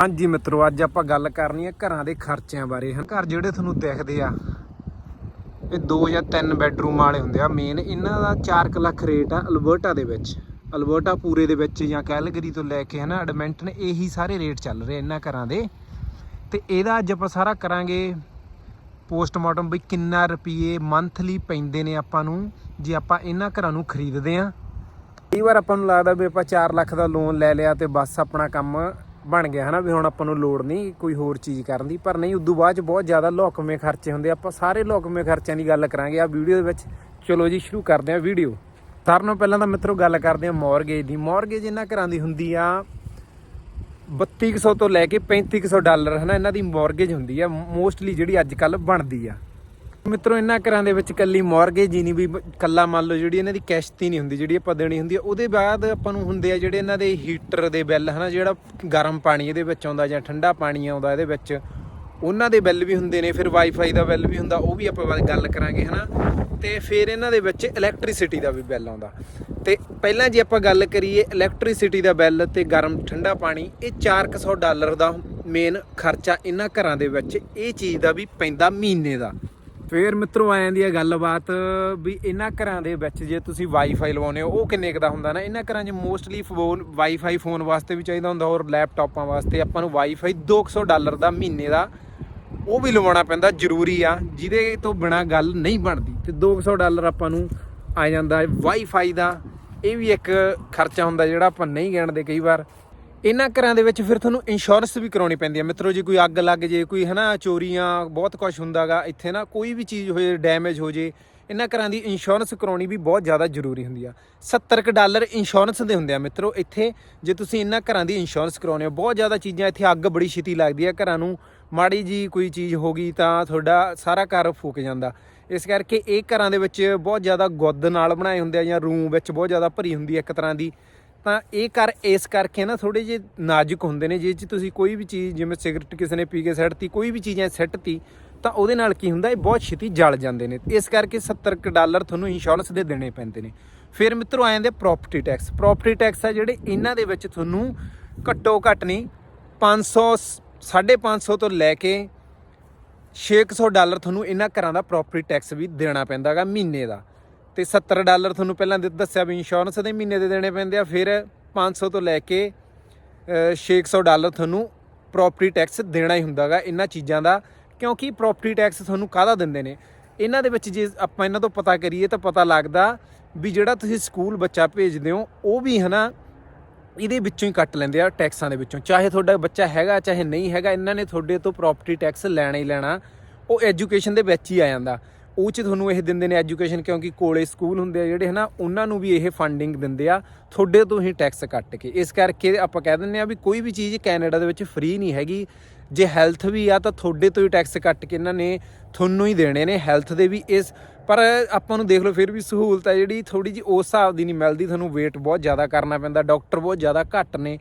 ਹਾਂਜੀ ਮਿੱਤਰੋ, ਅੱਜ ਆਪਾਂ ਗੱਲ ਕਰਨੀ ਹੈ ਘਰਾਂ ਦੇ ਖਰਚਿਆਂ ਬਾਰੇ। ਹਨ? ਘਰ ਜਿਹੜੇ ਤੁਹਾਨੂੰ ਦਿਖਦੇ ਆ, ਇਹ 2 ਜਾਂ 3 ਬੈੱਡਰੂਮ ਵਾਲੇ ਹੁੰਦੇ ਆ ਮੇਨ ਇਹਨਾਂ ਦਾ 4 ਲੱਖ ਰੇਟ ਆ ਅਲਬਰਟਾ ਦੇ ਵਿੱਚ। ਅਲਬਰਟਾ ਪੂਰੇ ਦੇ ਵਿੱਚ ਜਾਂ ਕੈਲਗਰੀ ਤੋਂ ਲੈ ਕੇ ਹਨਾ, ਐਡਮਿੰਟਨ, ਇਹੀ ਸਾਰੇ ਰੇਟ ਚੱਲ ਰਹੇ ਇਹਨਾਂ ਘਰਾਂ ਦੇ। ਤੇ ਇਹਦਾ ਅੱਜ ਆਪਾਂ ਸਾਰਾ ਕਰਾਂਗੇ ਪੋਸਟਮਾਰਟਮ ਵੀ ਕਿੰਨਾ ਰੁਪਏ ਮੰਥਲੀ ਪੈਂਦੇ ਨੇ ਆਪਾਂ ਨੂੰ, ਜੇ ਆਪਾਂ ਇਹਨਾਂ ਘਰਾਂ ਨੂੰ ਖਰੀਦਦੇ ਆ। ਕਈ ਵਾਰ ਆਪਾਂ ਨੂੰ ਲੱਗਦਾ ਵੀ ਆਪਾਂ 4 ਲੱਖ ਦਾ ਲੋਨ ਲੈ ਲਿਆ ਤੇ ਬਸ ਆਪਣਾ ਕੰਮ ਬਣ ਗਿਆ ਹਨਾ ਵੀ ਹੁਣ ਆਪਾਂ ਨੂੰ ਲੋੜ ਨਹੀਂ ਕੋਈ ਹੋਰ ਚੀਜ਼ ਕਰਨ ਦੀ। ਪਰ ਨਹੀਂ, ਉਦੋਂ ਬਾਅਦ ਚ ਬਹੁਤ ਜ਼ਿਆਦਾ ਲੋਕਮੇ ਖਰਚੇ ਹੁੰਦੇ ਆਪਾਂ ਸਾਰੇ ਲੋਕਮੇ ਖਰਚਿਆਂ ਦੀ ਗੱਲ ਕਰਾਂਗੇ ਆ ਵੀਡੀਓ ਦੇ ਵਿੱਚ। ਚਲੋ ਜੀ, ਸ਼ੁਰੂ ਕਰਦੇ ਆ ਵੀਡੀਓ। ਸਾਰਿਆਂ ਨੂੰ ਪਹਿਲਾਂ ਤਾਂ ਮਿੱਤਰੋ ਗੱਲ ਕਰਦੇ ਆ ਮੌਰਗੇਜ ਦੀ। ਮੌਰਗੇਜ ਇਹਨਾਂ ਘਰਾਂ ਦੀ ਹੁੰਦੀ ਆ 3200 ਤੋਂ ਲੈ ਕੇ 3500 ਡਾਲਰ ਹਨਾ, ਇਹਨਾਂ ਦੀ ਮੌਰਗੇਜ ਹੁੰਦੀ ਆ। ਮੋਸਟਲੀ ਜਿਹੜੀ ਅੱਜ ਕੱਲ ਬਣਦੀ ਆ। ਮਿੱਤਰੋ ਇਹਨਾਂ ਘਰਾਂ ਦੇ ਵਿੱਚ ਕੱਲੀ ਮੌਰਗੇਜ ਹੀ ਨਹੀਂ ਵੀ ਬ- ਕੱਲਾ ਮੰਨ ਲਓ ਜਿਹੜੀ ਇਹਨਾਂ ਦੀ ਕਿਸ਼ਤ ਹੀ ਨਹੀਂ ਹੁੰਦੀ, ਜਿਹੜੀ ਆਪਾਂ ਦੇਣੀ ਹੁੰਦੀ ਆ। ਉਹਦੇ ਬਾਅਦ ਆਪਾਂ ਨੂੰ ਹੁੰਦੇ ਆ ਜਿਹੜੇ ਇਹਨਾਂ ਦੇ ਹੀਟਰ ਦੇ ਬਿੱਲ, ਹਨਾ, ਜਿਹੜਾ ਗਰਮ ਪਾਣੀ ਇਹਦੇ ਵਿੱਚ ਆਉਂਦਾ ਜਾਂ ਠੰਡਾ ਪਾਣੀ ਆਉਂਦਾ ਇਹਦੇ ਵਿੱਚ, ਉਹਨਾਂ ਦੇ ਬਿੱਲ ਵੀ ਹੁੰਦੇ ਨੇ, ਫਿਰ ਵਾਈਫਾਈ ਦਾ ਬਿੱਲ ਵੀ ਹੁੰਦਾ, ਉਹ ਵੀ ਆਪਾਂ ਬਾਅਦ ਗੱਲ ਕਰਾਂਗੇ, ਹਨਾ। ਤੇ ਫਿਰ ਇਹਨਾਂ ਦੇ ਵਿੱਚ ਇਲੈਕਟ੍ਰਿਸਿਟੀ ਦਾ ਵੀ ਬਿੱਲ ਆਉਂਦਾ। ਤੇ ਪਹਿਲਾਂ ਜੇ ਆਪਾਂ ਗੱਲ ਕਰੀਏ ਇਲੈਕਟ੍ਰਿਸਿਟੀ ਦਾ ਬਿੱਲ ਤੇ ਗਰਮ ਠੰਡਾ ਪਾਣੀ, ਇਹ 400 ਡਾਲਰ ਦਾ ਮੇਨ ਖਰਚਾ ਇਹਨਾਂ ਘਰਾਂ ਦੇ ਵਿੱਚ, ਇਹ ਚੀਜ਼ ਦਾ ਵੀ ਪੈਂਦਾ ਮਹੀਨੇ ਦਾ। ਫੇਰ ਮਿੱਤਰੋ ਆ ਜਾਂਦੀ ਹੈ ਗੱਲਬਾਤ ਵੀ ਇਹਨਾਂ ਘਰਾਂ ਦੇ ਵਿੱਚ ਜੇ ਤੁਸੀਂ ਵਾਈਫਾਈ ਲਵਾਉਨੇ ਹੋ, ਉਹ ਕਿੰਨੇ ਕੁ ਦਾ ਹੁੰਦਾ ਨਾ? ਇਹਨਾਂ ਘਰਾਂ 'ਚ ਮੋਸਟਲੀ ਫੋਨ ਵਾਈਫਾਈ ਫੋਨ ਵਾਸਤੇ ਵੀ ਚਾਹੀਦਾ ਹੁੰਦਾ ਔਰ ਲੈਪਟਾਪਾਂ ਵਾਸਤੇ। ਆਪਾਂ ਨੂੰ ਵਾਈਫਾਈ 200 ਡਾਲਰ ਦਾ ਮਹੀਨੇ ਦਾ ਉਹ ਵੀ ਲਵਾਉਣਾ ਪੈਂਦਾ, ਜ਼ਰੂਰੀ ਆ। ਜਿਹਦੇ ਤੋਂ ਬਿਨਾ ਗੱਲ ਨਹੀਂ ਬਣਦੀ। ਤੇ 200 ਡਾਲਰ ਆਪਾਂ ਨੂੰ ਆ ਜਾਂਦਾ ਹੈ ਵਾਈਫਾਈ ਦਾ। ਇਹ ਵੀ ਇੱਕ ਖਰਚਾ ਹੁੰਦਾ ਜਿਹੜਾ ਆਪਾਂ ਨਹੀਂ ਗਿਣਦੇ ਕਈ ਵਾਰ। ਇਹਨਾਂ ਘਰਾਂ ਦੇ ਵਿੱਚ ਫਿਰ ਤੁਹਾਨੂੰ ਇੰਸ਼ੋਰੈਂਸ ਵੀ ਕਰਾਉਣੀ ਪੈਂਦੀ ਹੈ। ਮਿੱਤਰੋ, ਜੇ ਕੋਈ ਅੱਗ ਲੱਗ ਜੇ, ਕੋਈ ਹਨਾ ਚੋਰੀਆਂ, ਬਹੁਤ ਕੁਝ ਹੁੰਦਾਗਾ ਇੱਥੇ ਨਾ, ਕੋਈ ਵੀ ਚੀਜ਼ ਹੋਏ ਡੈਮੇਜ ਹੋ ਜੇ, ਇਹਨਾਂ ਘਰਾਂ ਦੀ ਇੰਸ਼ੋਰੈਂਸ ਕਰਾਉਣੀ ਵੀ ਬਹੁਤ ਜ਼ਿਆਦਾ ਜ਼ਰੂਰੀ ਹੁੰਦੀ ਆ। 70 ਕੁ ਡਾਲਰ ਇੰਸ਼ੋਰੈਂਸ ਦੇ ਹੁੰਦੇ ਆ ਮਿੱਤਰੋ, ਇੱਥੇ ਜੇ ਤੁਸੀਂ ਇਹਨਾਂ ਘਰਾਂ ਦੀ ਇੰਸ਼ੋਰੈਂਸ ਕਰਾਉਨੇ ਹੋ, ਬਹੁਤ ਜ਼ਿਆਦਾ ਚੀਜ਼ਾਂ ਇੱਥੇ ਅੱਗ ਬੜੀ ਛੇਤੀ ਲੱਗਦੀ ਆ ਘਰਾਂ ਨੂੰ। ਮਾੜੀ ਜੀ ਕੋਈ ਚੀਜ਼ ਹੋ ਗਈ ਤਾਂ ਤੁਹਾਡਾ ਸਾਰਾ ਘਰ ਫੂਕ ਜਾਂਦਾ। ਇਸ ਕਰਕੇ ਇਹ ਘਰਾਂ ਦੇ ਵਿੱਚ ਬਹੁਤ ਜ਼ਿਆਦਾ ਗੁੱਦ ਨਾਲ ਬਣਾਏ ਹੁੰਦੇ ਆ ਜਾਂ ਰੂਮ ਵਿੱਚ ਬਹੁਤ ਜ਼ਿਆਦਾ ਭਰੀ ਹੁੰਦੀ ਹੈ ਇੱਕ ਤਰ੍ਹਾਂ ਦੀ। ਤਾਂ ਇਹ ਕਰ, ਇਸ ਕਰਕੇ ਨਾ ਥੋੜੇ ਜਿਹੇ ਨਾਜ਼ੁਕ ਹੁੰਦੇ ਨੇ, ਜੇ ਚ ਤੁਸੀਂ ਕੋਈ ਵੀ ਚੀਜ਼, ਜਿਵੇਂ ਸਿਗਰਟ ਕਿਸੇ ਨੇ ਪੀ ਕੇ ਸੱਟਤੀ ਕੋਈ ਵੀ ਚੀਜ਼ਾਂ ਸੱਟਤੀ ਤਾਂ ਉਹਦੇ ਨਾਲ ਕੀ ਹੁੰਦਾ, ਇਹ ਬਹੁਤ ਛੇਤੀ ਜਲ ਜਾਂਦੇ ਨੇ। ਇਸ ਕਰਕੇ 70 ਕੁ ਡਾਲਰ ਤੁਹਾਨੂੰ ਇੰਸ਼ੋਰੈਂਸ ਦੇ ਦੇਣੇ ਪੈਂਦੇ ਨੇ। ਫਿਰ ਮਿੱਤਰੋ ਆ ਜਾਂਦੇ ਪ੍ਰਾਪਰਟੀ ਟੈਕਸ ਪ੍ਰਾਪਰਟੀ ਟੈਕਸ ਆ ਜਿਹੜੇ ਇਹਨਾਂ ਦੇ ਵਿੱਚ ਤੁਹਾਨੂੰ ਘੱਟੋ ਘੱਟ ਨਹੀਂ 500 550 ਤੋਂ ਲੈ ਕੇ 600 ਡਾਲਰ ਤੁਹਾਨੂੰ ਇਹਨਾਂ ਘਰਾਂ ਦਾ ਪ੍ਰਾਪਰਟੀ ਟੈਕਸ ਵੀ ਦੇਣਾ ਪੈਂਦਾਗਾ ਮਹੀਨੇ ਦਾ। ਤੇ 70 ਡਾਲਰ ਤੁਹਾਨੂੰ ਪਹਿਲਾਂ ਦ- ਦੱਸਿਆ ਵੀ ਇੰਸ਼ੋਰੈਂਸ ਦੇ ਮਹੀਨੇ ਦੇ ਦੇਣੇ ਪੈਂਦੇ ਆ ਫਿਰ 500 ਤੋਂ ਲੈ ਕੇ ਅ, 600 ਡਾਲਰ ਤੁਹਾਨੂੰ ਪ੍ਰਾਪਰਟੀ ਟੈਕਸ ਦੇਣਾ ਹੀ ਹੁੰਦਾਗਾ ਇਹਨਾਂ ਚੀਜ਼ਾਂ ਦਾ ਕਿਉਂਕਿ ਪ੍ਰਾਪਰਟੀ ਟੈਕਸ ਤੁਹਾਨੂੰ ਕਾਹਦਾ ਦਿੰਦੇ ਨੇ? ਇਹਨਾਂ ਦੇ ਵਿੱਚ ਜੇ ਆਪਾਂ ਇਹਨਾਂ ਤੋਂ ਪਤਾ ਕਰੀਏ ਤਾਂ ਪਤਾ ਲੱਗਦਾ ਵੀ ਜਿਹੜਾ ਤੁਸੀਂ ਸਕੂਲ ਬੱਚਾ ਭੇਜਦੇ ਹੋ ਉਹ ਵੀ ਹਨਾ ਇਹਦੇ ਵਿੱਚੋਂ ਹੀ ਕੱਟ ਲੈਂਦੇ ਆ ਟੈਕਸਾਂ ਦੇ ਵਿੱਚੋਂ। ਚਾਹੇ ਤੁਹਾਡਾ ਬੱਚਾ ਹੈਗਾ ਚਾਹੇ ਨਹੀਂ ਹੈਗਾ ਇਹਨਾਂ ਨੇ ਤੁਹਾਡੇ ਤੋਂ ਪ੍ਰਾਪਰਟੀ ਟੈਕਸ ਲੈਣਾ ਹੀ ਲੈਣਾ ਉਹ ਐਜੂਕੇਸ਼ਨ ਦੇ ਵਿੱਚ ਹੀ ਆ ਜਾਂਦਾ। ਉਹ ਚ ਤੁਹਾਨੂੰ ਇਹ ਦਿੰਦੇ ਨੇ ਐਜੂਕੇਸ਼ਨ ਕਿਉਂਕਿ ਕੋਲੇ ਸਕੂਲ ਹੁੰਦੇ ਆ ਜਿਹੜੇ ਹਨਾ, ਉਹਨਾਂ ਨੂੰ ਵੀ ਇਹ ਫੰਡਿੰਗ ਦਿੰਦੇ ਆ, ਤੁਹਾਡੇ ਤੋਂ ਹੀ ਟੈਕਸ ਕੱਟ ਕੇ। ਇਸ ਕਰਕੇ ਆਪਾਂ ਕਹਿ ਦਿੰਦੇ ਆ ਵੀ ਕੋਈ ਵੀ ਚੀਜ਼ ਕੈਨੇਡਾ ਦੇ ਵਿੱਚ ਫ੍ਰੀ ਨਹੀਂ ਹੈਗੀ। ਜੇ ਹੈਲਥ ਵੀ ਆ ਤਾਂ ਤੁਹਾਡੇ ਤੋਂ ਹੀ ਟੈਕਸ ਕੱਟ ਕੇ ਇਹਨਾਂ ਨੇ ਤੁਹਾਨੂੰ ਹੀ ਦੇਣੇ ਨੇ ਹੈਲਥ ਦੇ ਵੀ ਇਸ, ਪਰ ਆਪਾਂ ਨੂੰ ਦੇਖ ਲਓ ਫਿਰ ਵੀ ਸਹੂਲਤ ਹੈ ਜਿਹੜੀ ਥੋੜੀ ਜੀ ਉਸ ਹਿਸਾਬ ਦੀ ਨਹੀਂ ਮਿਲਦੀ, ਤੁਹਾਨੂੰ ਵੇਟ ਬਹੁਤ ਜ਼ਿਆਦਾ ਕਰਨਾ ਪੈਂਦਾ ਡਾਕਟਰ ਬਹੁਤ ਜ਼ਿਆਦਾ ਘੱਟ ਨੇ।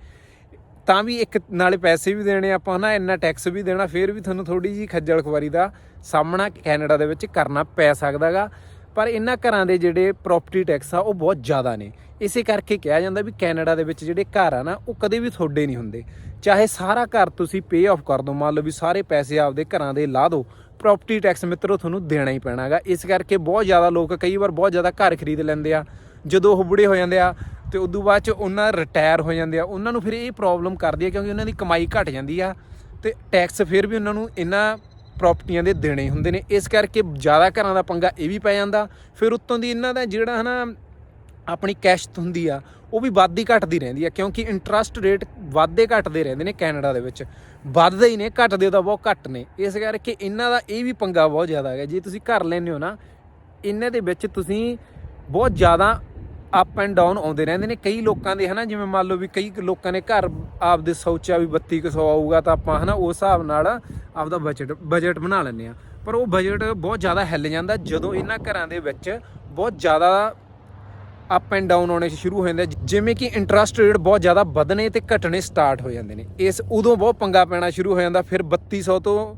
ਤਾਂ ਵੀ ਇੱਕ ਨਾਲੇ ਪੈਸੇ ਵੀ ਦੇਣੇ ਆਪਾਂ ਨਾ ਇੰਨਾ ਟੈਕਸ ਵੀ ਦੇਣਾ, ਫਿਰ ਵੀ ਤੁਹਾਨੂੰ ਥੋੜੀ ਜੀ ਖੱਜਲ ਖੁਆਰੀ ਦਾ ਸਾਹਮਣਾ ਕੈਨੇਡਾ ਦੇ ਵਿੱਚ ਕਰਨਾ ਪੈ ਸਕਦਾਗਾ। ਪਰ ਇਹਨਾਂ ਘਰਾਂ ਦੇ ਜਿਹੜੇ ਪ੍ਰਾਪਰਟੀ ਟੈਕਸ ਆ, ਉਹ ਬਹੁਤ ਜ਼ਿਆਦਾ ਨੇ। ਇਸੇ ਕਰਕੇ ਕਿਹਾ ਜਾਂਦਾ ਵੀ ਕੈਨੇਡਾ ਦੇ ਵਿੱਚ ਜਿਹੜੇ ਘਰ ਆ ਨਾ, ਉਹ ਕਦੇ ਵੀ ਤੁਹਾਡੇ ਨਹੀਂ ਹੁੰਦੇ। ਚਾਹੇ ਸਾਰਾ ਘਰ ਤੁਸੀਂ ਪੇ ਆਫ ਕਰ ਦੋ, ਮੰਨ ਲਓ ਵੀ ਸਾਰੇ ਪੈਸੇ ਆਪਦੇ ਘਰਾਂ ਦੇ ਲਾ ਦਿਓ ਪ੍ਰਾਪਰਟੀ ਟੈਕਸ ਮਿੱਤਰੋ ਤੁਹਾਨੂੰ ਦੇਣਾ ਹੀ ਪੈਣਾਗਾ। ਇਸ ਕਰਕੇ ਬਹੁਤ ਜ਼ਿਆਦਾ ਲੋਕ ਕਈ ਵਾਰ ਬਹੁਤ ਜ਼ਿਆਦਾ ਘਰ ਖਰੀਦ ਲੈਂਦੇ ਆ। ਜਦੋਂ ਉਹ ਬੁੜੇ ਹੋ ਜਾਂਦੇ ਆ ਤੇ ਉਦੋਂ ਬਾਅਦ ਚ ਉਹਨਾਂ ਰਿਟਾਇਰ ਹੋ ਜਾਂਦੇ ਆ। ਉਹਨਾਂ ਨੂੰ ਫਿਰ ਇਹ ਪ੍ਰੋਬਲਮ ਕਰਦੀ ਆ ਕਿਉਂਕਿ ਉਹਨਾਂ ਦੀ ਕਮਾਈ ਘਟ ਜਾਂਦੀ ਆ ਤੇ ਟੈਕਸ ਫਿਰ ਵੀ ਉਹਨਾਂ ਨੂੰ ਇਹਨਾਂ ਪ੍ਰਾਪਰਟੀਆਂ ਦੇ ਦੇਣੇ ਹੁੰਦੇ ਨੇ। ਇਸ ਕਰਕੇ ਜ਼ਿਆਦਾ ਘਰਾਂ ਦਾ ਪੰਗਾ ਇਹ ਵੀ ਪੈ ਜਾਂਦਾ। ਫਿਰ ਉੱਤੋਂ ਦੀ ਇਹਨਾਂ ਦਾ ਜਿਹੜਾ ਹਨਾ, ਆਪਣੀ ਕੈਸ਼ਤ ਹੁੰਦੀ ਆ, ਉਹ ਵੀ ਵੱਧਦੀ ਘਟਦੀ ਰਹਿੰਦੀ ਆ ਕਿਉਂਕਿ ਇੰਟਰਸਟ ਰੇਟ ਵੱਧਦੇ ਘਟਦੇ ਰਹਿੰਦੇ ਨੇ ਕੈਨੇਡਾ ਦੇ ਵਿੱਚ। ਵੱਧਦੇ ਹੀ ਨੇ, ਘਟਦੇ ਤਾਂ ਬਹੁਤ ਘੱਟ ਨੇ। ਇਸ ਕਰਕੇ ਇਹਨਾਂ ਦਾ ਇਹ ਵੀ ਪੰਗਾ ਬਹੁਤ ਜ਼ਿਆਦਾ ਹੈਗਾ। ਜੇ ਤੁਸੀਂ ਘਰ ਲੈਂਦੇ ਹੋ ਨਾ, ਇਹਨਾਂ ਦੇ ਵਿੱਚ ਤੁਸੀਂ ਬਹੁਤ ਜ਼ਿਆਦਾ ਅਪ ਐਂਡ ਡਾਊਨ ਆਉਂਦੇ ਰਹਿੰਦੇ ਨੇ। ਕਈ ਲੋਕਾਂ ਦੇ ਹਨਾ, ਜਿਵੇਂ ਮੰਨ ਲਓ ਵੀ ਕਈ ਲੋਕਾਂ ਨੇ ਘਰ ਆਪਦੇ ਸੋਚਿਆ ਵੀ 3200 ਆਊਗਾ ਤਾਂ ਆਪਾਂ ਹਨਾ ਉਸ ਹਿਸਾਬ ਨਾਲ ਆਪਦਾ ਬਜਟ ਬਜਟ ਬਣਾ ਲੈਂਦੇ ਆ ਪਰ ਉਹ ਬਜਟ ਬਹੁਤ ਜ਼ਿਆਦਾ ਹਿੱਲ ਜਾਂਦਾ ਜਦੋਂ ਇਹਨਾਂ ਘਰਾਂ ਦੇ ਵਿੱਚ ਬਹੁਤ ਜ਼ਿਆਦਾ ਅਪ ਐਂਡ ਡਾਊਨ ਆਉਣੇ ਸ਼ੁਰੂ ਹੋ ਜਾਂਦੇ ਜਿਵੇਂ ਕਿ ਇੰਟਰਸਟ ਰੇਟ ਬਹੁਤ ਜ਼ਿਆਦਾ ਵਧਣੇ ਤੇ ਘਟਣੇ ਸਟਾਰਟ ਹੋ ਜਾਂਦੇ ਨੇ। ਇਸ ਉਦੋਂ ਬਹੁਤ ਪੰਗਾ ਪੈਣਾ ਸ਼ੁਰੂ ਹੋ ਜਾਂਦਾ, ਫਿਰ 3200 ਤੋਂ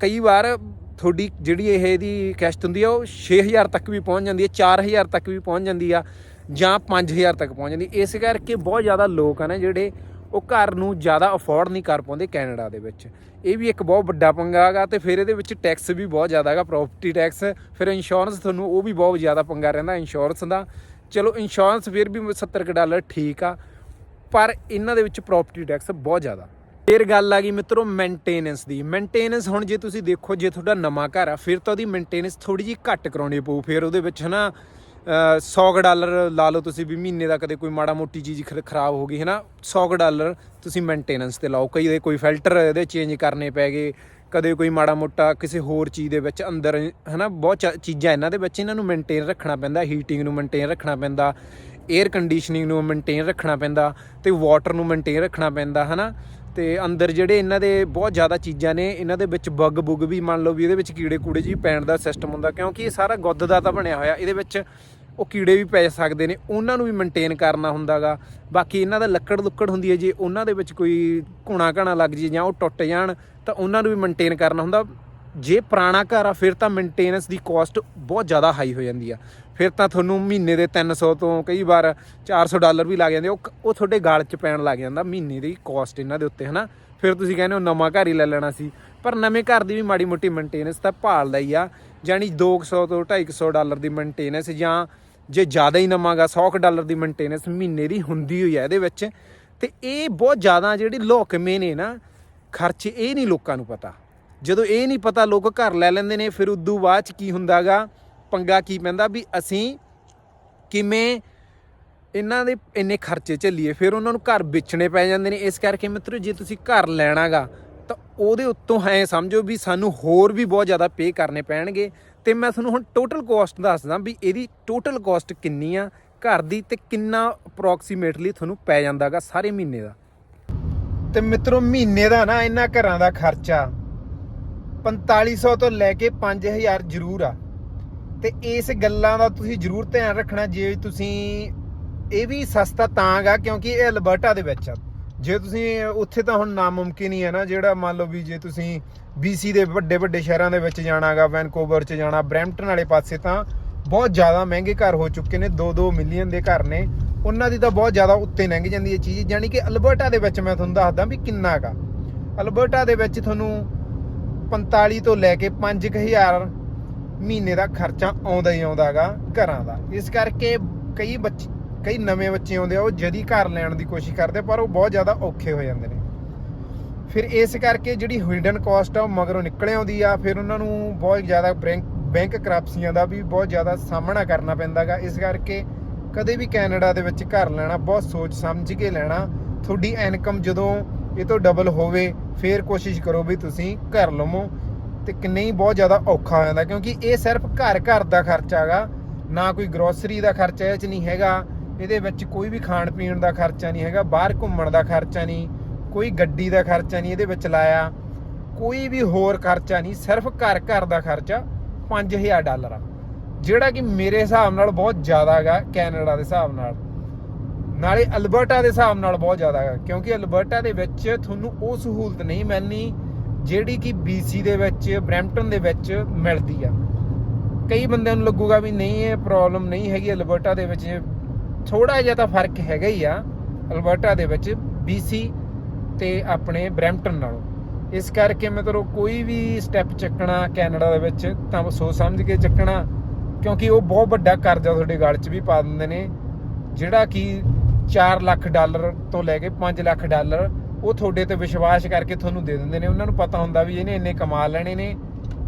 ਕਈ ਵਾਰ ਤੁਹਾਡੀ ਜਿਹੜੀ ਇਹ ਇਹਦੀ ਕਿਸ਼ਤ ਹੁੰਦੀ ਆ, ਉਹ 6000 ਤੱਕ ਵੀ ਪਹੁੰਚ ਜਾਂਦੀ ਹੈ 4000 ਤੱਕ ਵੀ ਪਹੁੰਚ ਜਾਂਦੀ ਆ। ਜਾਂ 5000 ਤੱਕ ਪਹੁੰਚ ਜਾਂਦੀ। ਇਸ ਕਰਕੇ ਬਹੁਤ ਜ਼ਿਆਦਾ ਲੋਕ ਆ ਨਾ ਜਿਹੜੇ ਉਹ ਘਰ ਨੂੰ ਜ਼ਿਆਦਾ ਅਫੋਰਡ ਨਹੀਂ ਕਰ ਪਾਉਂਦੇ ਕੈਨੇਡਾ ਦੇ ਵਿੱਚ। ਇਹ ਵੀ ਇੱਕ ਬਹੁਤ ਵੱਡਾ ਪੰਗਾ ਹੈਗਾ ਤੇ ਫਿਰ ਇਹਦੇ ਵਿੱਚ ਟੈਕਸ ਵੀ ਬਹੁਤ ਜ਼ਿਆਦਾ ਹੈਗਾ ਪ੍ਰਾਪਰਟੀ ਟੈਕਸ ਫਿਰ ਇੰਸ਼ੋਰੈਂਸ ਤੁਹਾਨੂੰ ਉਹ ਵੀ ਬਹੁਤ ਜ਼ਿਆਦਾ ਪੰਗਾ ਰਹਿੰਦਾ ਇੰਸ਼ੋਰੈਂਸ ਦਾ। ਚਲੋ ਇੰਸ਼ੋਰੈਂਸ ਫਿਰ ਵੀ 70 ਕੁ ਡਾਲਰ ਠੀਕ ਆ ਪਰ ਇਹਨਾਂ ਦੇ ਵਿੱਚ ਪ੍ਰਾਪਰਟੀ ਟੈਕਸ ਬਹੁਤ ਜ਼ਿਆਦਾ। ਫਿਰ ਗੱਲ ਆ ਗਈ ਮਿੱਤਰੋ ਮੇਨਟੇਨੈਂਸ ਦੀ। ਮੇਨਟੇਨੈਂਸ ਹੁਣ ਜੇ ਤੁਸੀਂ ਦੇਖੋ ਜੇ ਤੁਹਾਡਾ ਨਵਾਂ ਘਰ ਆ ਫਿਰ ਤਾਂ ਉਹਦੀ ਮੇਨਟੇਨੈਂਸ ਥੋੜੀ ਜਿਹੀ ਘੱਟ ਕਰਾਉਣੀ ਪਊ ਫਿਰ ਉਹਦੇ ਵਿੱਚ ਹਨਾ ਅ, 100 ਕੁ ਡਾਲਰ ਲਾ ਲਓ ਤੁਸੀਂ ਵੀ ਮਹੀਨੇ ਦਾ ਕਦੇ ਕੋਈ ਮਾੜਾ ਮੋਟੀ ਚੀਜ਼ ਖਰ- ਖਰਾਬ ਹੋ ਗਈ, ਹੈ ਨਾ? 100 ਕੁ ਡਾਲਰ ਤੁਸੀਂ ਮੇਨਟੇਨੈਂਸ ਤੇ ਲਾਓ। ਕਈ ਦੇ ਕੋਈ ਫਿਲਟਰ ਇਹਦੇ ਚੇਂਜ ਕਰਨੇ ਪੈ ਗਏ, ਕਦੇ ਕੋਈ ਮਾੜਾ ਮੋਟਾ ਕਿਸੇ ਹੋਰ ਚੀਜ਼ ਦੇ ਵਿੱਚ ਅੰਦਰ ਹਨਾ ਬਹੁਤ ਚ- ਚੀਜ਼ਾਂ ਇਹਨਾਂ ਦੇ ਵਿੱਚ ਇਹਨਾਂ ਨੂੰ ਮੇਨਟੇਨ ਰੱਖਣਾ ਪੈਂਦਾ ਹੀਟਿੰਗ ਨੂੰ ਮੇਨਟੇਨ ਰੱਖਣਾ ਪੈਂਦਾ 에ਅਰ ਕੰਡੀਸ਼ਨਿੰਗ ਨੂੰ ਮੇਨਟੇਨ ਰੱਖਣਾ ਪੈਂਦਾ ਤੇ ਵਾਟਰ ਨੂੰ ਮੇਨਟੇਨ ਰੱਖਣਾ ਪੈਂਦਾ ਹਨਾ ਤੇ ਅੰਦਰ ਜਿਹੜੇ ਇਹਨਾਂ ਦੇ ਬਹੁਤ ਜ਼ਿਆਦਾ ਚੀਜ਼ਾਂ ਨੇ, ਇਹਨਾਂ ਦੇ ਵਿੱਚ ਬੱਗ ਬੁੱਗ ਵੀ ਮੰਨ ਲਓ ਵੀ ਇਹਦੇ ਵਿੱਚ ਕੀੜੇ ਕੂੜੇ ਜੀ ਪੈਣ ਦਾ ਸਿਸਟਮ ਹੁੰਦਾ, ਕਿਉਂਕਿ ਇਹ ਸਾਰਾ ਗੁੱਦ ਦਾ ਤਾਂ ਬਣਿਆ ਹੋਇਆ, ਇਹਦੇ ਵਿੱਚ ਉਹ ਕੀੜੇ ਵੀ ਪੈ ਸਕਦੇ ਨੇ, ਉਹਨਾਂ ਨੂੰ ਵੀ ਮੇਨਟੇਨ ਕਰਨਾ ਹੁੰਦਾਗਾ। ਬਾਕੀ ਇਹਨਾਂ ਦਾ ਲੱਕੜ ਲੁੱਕੜ ਹੁੰਦੀ ਹੈ, ਜੇ ਉਹਨਾਂ ਦੇ ਵਿੱਚ ਕੋਈ ਘੁਣਾ ਘਣਾ ਲੱਗ ਜੇ ਜਾਂ ਉਹ ਟੁੱਟ ਜਾਣ, ਤਾਂ ਉਹਨਾਂ ਨੂੰ ਵੀ ਮੇਨਟੇਨ ਕਰਨਾ ਹੁੰਦਾ। ਜੇ ਪੁਰਾਣਾ ਘਰ ਆ, ਫਿਰ ਤਾਂ ਮੇਨਟੇਨੈਂਸ ਦੀ ਕਾਸਟ ਬਹੁਤ ਜ਼ਿਆਦਾ ਹਾਈ ਹੋ ਜਾਂਦੀ ਆ। ਫਿਰ ਤਾਂ ਤੁਹਾਨੂੰ ਮਹੀਨੇ ਦੇ 300 ਤੋਂ ਕਈ ਵਾਰ 400 ਡਾਲਰ ਵੀ ਲੱਗ ਜਾਂਦੇ ਉਹ ਉਹ ਤੁਹਾਡੇ ਗਾਲ 'ਚ ਪੈਣ ਲੱਗ ਜਾਂਦਾ ਮਹੀਨੇ ਦੀ ਕਾਸਟ ਇਹਨਾਂ ਦੇ ਉੱਤੇ, ਹਨਾ? ਫਿਰ ਤੁਸੀਂ ਕਹਿੰਦੇ ਹੋ ਨਵਾਂ ਘਰ ਹੀ ਲੈ ਲੈਣਾ ਸੀ। ਪਰ ਨਵੇਂ ਘਰ ਦੀ ਵੀ ਮਾੜੀ ਮੋਟੀ ਮੇਨਟੇਨੈਂਸ ਤਾਂ ਭਾਲਦਾ ਹੀ ਆ। ਜਾਨੀ 200 ਤੋਂ 250 ਡਾਲਰ ਦੀ ਮੇਨਟੇਨੈਂਸ ਜਾਂ ਜੇ ਜ਼ਿਆਦਾ ਹੀ ਨਵਾਂਗਾ 100 ਕੁ ਡਾਲਰ ਦੀ ਮੇਨਟੇਨੈਂਸ ਮਹੀਨੇ ਦੀ ਹੁੰਦੀ ਹੋਈ ਆ ਇਹਦੇ ਵਿੱਚ। ਤੇ ਇਹ ਬਹੁਤ ਜ਼ਿਆਦਾ ਜਿਹੜੀ ਲੋਕਮੇ ਨੇ ਨਾ, ਖਰਚੇ ਇਹ ਨਹੀਂ ਲੋਕਾਂ ਨੂੰ ਪਤਾ। ਜਦੋਂ ਇਹ ਨਹੀਂ ਪਤਾ ਲੋਕ ਘਰ ਲੈ ਲੈਂਦੇ ਨੇ, ਫਿਰ ਉਦੋਂ ਬਾਅਦ ਚ ਕੀ ਹੁੰਦਾਗਾ? ਪੰਗਾ ਕੀ ਪੈਂਦਾ ਵੀ ਅਸੀਂ ਕਿਵੇਂ ਇਹਨਾਂ ਦੇ ਇੰਨੇ ਖਰਚੇ ਝੱਲੀਏ, ਫਿਰ ਉਹਨਾਂ ਨੂੰ ਘਰ ਵੇਚਣੇ ਪੈ ਜਾਂਦੇ ਨੇ। ਇਸ ਕਰਕੇ ਮਿੱਤਰੋ, ਜੇ ਤੁਸੀਂ ਘਰ ਲੈਣਾਗਾ, ਤਾਂ ਉਹਦੇ ਉੱਤੋਂ ਹੈ ਸਮਝੋ ਵੀ ਸਾਨੂੰ ਹੋਰ ਵੀ ਬਹੁਤ ਜ਼ਿਆਦਾ ਪੇ ਕਰਨੇ ਪੈਣਗੇ। ਤੇ ਮੈਂ ਤੁਹਾਨੂੰ ਹੁਣ ਟੋਟਲ ਕੋਸਟ ਦੱਸਦਾ ਵੀ ਇਹਦੀ ਟੋਟਲ ਕੋਸਟ ਕਿੰਨੀ ਆ, ਘਰ ਦੀ ਤੇ ਕਿੰਨਾ ਅਪਰੋਕਸੀਮੇਟਲੀ ਤੁਹਾਨੂੰ ਪੈ ਜਾਂਦਾਗਾ ਸਾਰੇ ਮਹੀਨੇ ਦਾ। ਤੇ ਮਿੱਤਰੋ, ਮਹੀਨੇ ਦਾ ਨਾ ਇਹਨਾਂ ਘਰਾਂ ਦਾ ਖਰਚਾ 4500 ਤੋਂ ਲੈ ਕੇ 5000 ਜ਼ਰੂਰ ਆ। ਤੇ ਇਸ ਗੱਲਾਂ ਦਾ ਤੁਸੀਂ ਜ਼ਰੂਰ ਧਿਆਨ ਰੱਖਣਾ, ਜੇ ਤੁਸੀਂ ਇਹ ਵੀ ਸਸਤਾ ਤਾਂ ਗਾ ਕਿਉਂਕਿ ਇਹ ਅਲਬਰਟਾ ਦੇ ਵਿੱਚ ਆ। ਜੇ ਤੁਸੀਂ ਉੱਥੇ ਤਾਂ ਹੁਣ ਨਾਮੁਮਕਿਨ ਹੀ ਹੈ ਨਾ, ਜਿਹੜਾ ਮੰਨ ਲਓ ਵੀ ਜੇ ਤੁਸੀਂ BC ਦੇ ਵੱਡੇ ਵੱਡੇ ਸ਼ਹਿਰਾਂ ਦੇ ਵਿੱਚ ਜਾਣਾਗਾ, ਵੈਨਕੂਵਰ 'ਚ ਜਾਣਾ, ਬਰੈਂਪਟਨ ਵਾਲੇ ਪਾਸੇ ਤਾਂ ਬਹੁਤ ਜ਼ਿਆਦਾ ਮਹਿੰਗੇ ਘਰ ਹੋ ਚੁੱਕੇ ਨੇ 2-2 ਮਿਲੀਅਨ ਦੇ ਘਰ ਨੇ। ਉਹਨਾਂ ਦੀ ਤਾਂ ਬਹੁਤ ਜ਼ਿਆਦਾ ਉੱਤੇ ਲੰਘ ਜਾਂਦੀ ਹੈ ਚੀਜ਼। ਯਾਨੀ ਕਿ ਅਲਬਰਟਾ ਦੇ ਵਿੱਚ ਮੈਂ ਤੁਹਾਨੂੰ ਦੱਸਦਾ ਵੀ ਕਿੰਨਾ ਗਾ। ਅਲਬਰਟਾ ਦੇ ਵਿੱਚ ਤੁਹਾਨੂੰ 45 ਤੋਂ ਲੈ ਕੇ 5000 ਮਹੀਨੇ ਦਾ ਖਰਚਾ ਆਉਂਦਾ ਹੀ ਆਉਂਦਾਗਾ ਘਰਾਂ ਦਾ। ਇਸ ਕਰਕੇ ਕਈ ਬੱਚੇ, ਕਈ ਨਵੇਂ ਬੱਚੇ ਆਉਂਦੇ ਆ, ਉਹ ਜਦੀ ਘਰ ਲੈਣ ਦੀ ਕੋਸ਼ਿਸ਼ ਕਰਦੇ ਪਰ ਉਹ ਬਹੁਤ ਜ਼ਿਆਦਾ ਔਖੇ ਹੋ ਜਾਂਦੇ ਨੇ। ਫਿਰ ਇਸ ਕਰਕੇ ਜਿਹੜੀ ਹਿਡਨ ਕਾਸਟ ਆ, ਉਹ ਮਗਰੋਂ ਨਿਕਲ ਆਉਂਦੀ ਆ। ਫਿਰ ਉਹਨਾਂ ਨੂੰ ਬਹੁਤ ਜ਼ਿਆਦਾ ਬੈਂਕ ਬੈਂਕ ਕਰਪਸੀਆਂ ਦਾ ਵੀ ਬਹੁਤ ਜ਼ਿਆਦਾ ਸਾਹਮਣਾ ਕਰਨਾ ਪੈਂਦਾਗਾ ਇਸ ਕਰਕੇ ਕਦੇ ਵੀ ਕੈਨੇਡਾ ਦੇ ਵਿੱਚ ਘਰ ਲੈਣਾ, ਬਹੁਤ ਸੋਚ ਸਮਝ ਕੇ ਲੈਣਾ, ਤੁਹਾਡੀ ਇਨਕਮ ਜਦੋਂ ਇਹ ਤੋਂ ਡਬਲ ਹੋਵੇ, ਫਿਰ ਕੋਸ਼ਿਸ਼ ਕਰੋ ਵੀ ਤੁਸੀਂ ਘਰ ਲਵੋ। ਤੇ ਕਿ ਨਹੀਂ, ਬਹੁਤ ਜ਼ਿਆਦਾ ਔਖਾ ਹੋ ਜਾਂਦਾ, ਕਿਉਂਕਿ ਇਹ ਸਿਰਫ ਘਰ ਘਰ ਦਾ ਖਰਚਾ ਹੈਗਾ। ਨਾ ਕੋਈ ਗਰੋਸਰੀ ਦਾ ਖਰਚਾ, ਇਹ ਚ ਨਹੀਂ ਹੈਗਾ। ਇਹਦੇ ਵਿੱਚ ਕੋਈ ਵੀ ਖਾਣ ਪੀਣ ਦਾ ਖਰਚਾ ਨਹੀਂ ਹੈਗਾ, ਬਾਹਰ ਘੁੰਮਣ ਦਾ ਖਰਚਾ ਨਹੀਂ, ਕੋਈ ਗੱਡੀ ਦਾ ਖਰਚਾ ਨਹੀਂ ਇਹਦੇ ਵਿੱਚ ਲਾਇਆ। ਕੋਈ ਵੀ ਹੋਰ ਖਰਚਾ ਨਹੀਂ, ਸਿਰਫ ਘਰ ਘਰ ਦਾ ਖਰਚਾ 5000 ਡਾਲਰ ਆ। ਜਿਹੜਾ ਕਿ ਮੇਰੇ ਹਿਸਾਬ ਨਾਲ ਬਹੁਤ ਜ਼ਿਆਦਾ ਹੈਗਾ, ਕੈਨੇਡਾ ਦੇ ਹਿਸਾਬ ਨਾਲ। ਨਾਲੇ ਅਲਬਰਟਾ ਦੇ ਹਿਸਾਬ ਨਾਲ ਬਹੁਤ ਜ਼ਿਆਦਾ ਹੈਗਾ ਕਿਉਂਕਿ ਅਲਬਰਟਾ ਦੇ ਵਿੱਚ ਤੁਹਾਨੂੰ ਉਹ ਸਹੂਲਤ ਨਹੀਂ ਮਿਲਣੀ ਜਿਹੜੀ ਕਿ BC ਦੇ ਵਿੱਚ, ਬਰੈਂਪਟਨ ਦੇ ਵਿੱਚ ਮਿਲਦੀ ਆ। ਕਈ ਬੰਦਿਆਂ ਨੂੰ ਲੱਗੂਗਾ ਵੀ ਨਹੀਂ, ਇਹ ਪ੍ਰੋਬਲਮ ਨਹੀਂ ਹੈਗੀ, ਅਲਬਰਟਾ ਦੇ ਵਿੱਚ ਥੋੜਾ ਜਿਹਾ ਤਾਂ ਫ਼ਰਕ ਹੈਗਾ ਹੀ ਆ, ਅਲਬਰਟਾ ਦੇ ਵਿੱਚ BC ਤੇ ਆਪਣੇ ਬਰੈਂਪਟਨ ਨਾਲੋਂ। ਇਸ ਕਰਕੇ ਮੈਂ ਮਤਲਬ ਕੋਈ ਵੀ ਸਟੈਪ ਚੱਕਣਾ ਕੈਨੇਡਾ ਦੇ ਵਿੱਚ, ਤਾਂ ਸੋਚ ਸਮਝ ਕੇ ਚੱਕਣਾ, ਕਿਉਂਕਿ ਉਹ ਬਹੁਤ ਵੱਡਾ ਕਰਜ਼ਾ ਤੁਹਾਡੇ ਗਲ 'ਚ ਵੀ ਪਾ ਦਿੰਦੇ ਨੇ, ਜਿਹੜਾ ਕਿ 4 ਲੱਖ ਡਾਲਰ ਤੋਂ ਲੈ ਕੇ 5 ਲੱਖ ਡਾਲਰ ਉਹ ਤੁਹਾਡੇ ਤੇ ਵਿਸ਼ਵਾਸ ਕਰਕੇ ਤੁਹਾਨੂੰ ਦੇ ਦਿੰਦੇ ਨੇ। ਉਹਨਾਂ ਨੂੰ ਪਤਾ ਹੁੰਦਾ ਵੀ ਇਹਨੇ ਇੰਨੇ ਕਮਾ ਲੈਣੇ ਨੇ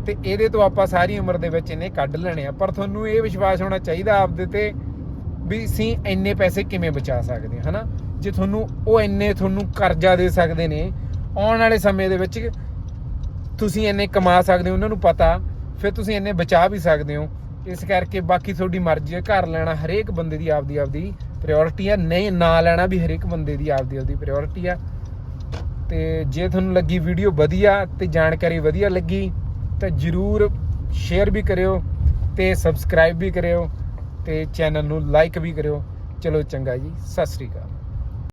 ਤੇ ਇਹਦੇ ਤੋਂ ਆਪਾਂ ਸਾਰੀ ਉਮਰ ਦੇ ਵਿੱਚ ਇਹਨੇ ਕੱਢ ਲੈਣੇ ਆ। ਪਰ ਤੁਹਾਨੂੰ ਇਹ ਵਿਸ਼ਵਾਸ ਹੋਣਾ ਚਾਹੀਦਾ ਆਪਦੇ ਤੇ ਵੀ ਅਸੀਂ ਇੰਨੇ ਪੈਸੇ ਕਿਵੇਂ ਬਚਾ ਸਕਦੇ ਹਾਂ, ਹਨਾ? ਜੇ ਤੁਹਾਨੂੰ ਉਹ ਇੰਨੇ ਤੁਹਾਨੂੰ ਕਰਜ਼ਾ ਦੇ ਸਕਦੇ ਨੇ, ਆਉਣ ਵਾਲੇ ਸਮੇਂ ਦੇ ਵਿੱਚ ਤੁਸੀਂ ਇੰਨੇ ਕਮਾ ਸਕਦੇ ਹੋ, ਉਹਨਾਂ ਨੂੰ ਪਤਾ, ਫਿਰ ਤੁਸੀਂ ਇੰਨੇ ਬਚਾ ਵੀ ਸਕਦੇ ਹੋ। ਇਸ ਕਰਕੇ ਬਾਕੀ ਤੁਹਾਡੀ ਮਰਜ਼ੀ ਹੈ, ਘਰ ਲੈਣਾ ਹਰੇਕ ਬੰਦੇ ਦੀ ਆਪਦੀ ਆਪਦੀ ਪ੍ਰਾਇੋਰਟੀ ਆ, ਨਹੀਂ, ਨਾ ਲੈਣਾ ਵੀ ਹਰੇਕ ਬੰਦੇ ਦੀ ਆਪਦੀ ਆਪਦੀ ਪ੍ਰਾਇੋਰਟੀ ਆ। ਤੇ ਜੇ ਤੁਹਾਨੂੰ ਲੱਗੀ ਵੀਡੀਓ ਵਧੀਆ ਤੇ ਜਾਣਕਾਰੀ ਵਧੀਆ ਲੱਗੀ, ਤਾਂ ਜਰੂਰ ਸ਼ੇਅਰ ਵੀ ਕਰਿਓ ਤੇ ਸਬਸਕ੍ਰਾਈਬ ਵੀ ਕਰਿਓ ਤੇ ਚੈਨਲ ਨੂੰ ਲਾਈਕ ਵੀ ਕਰਿਓ। ਚਲੋ ਚੰਗਾ ਜੀ, ਸਤਿ ਸ੍ਰੀ ਅਕਾਲ।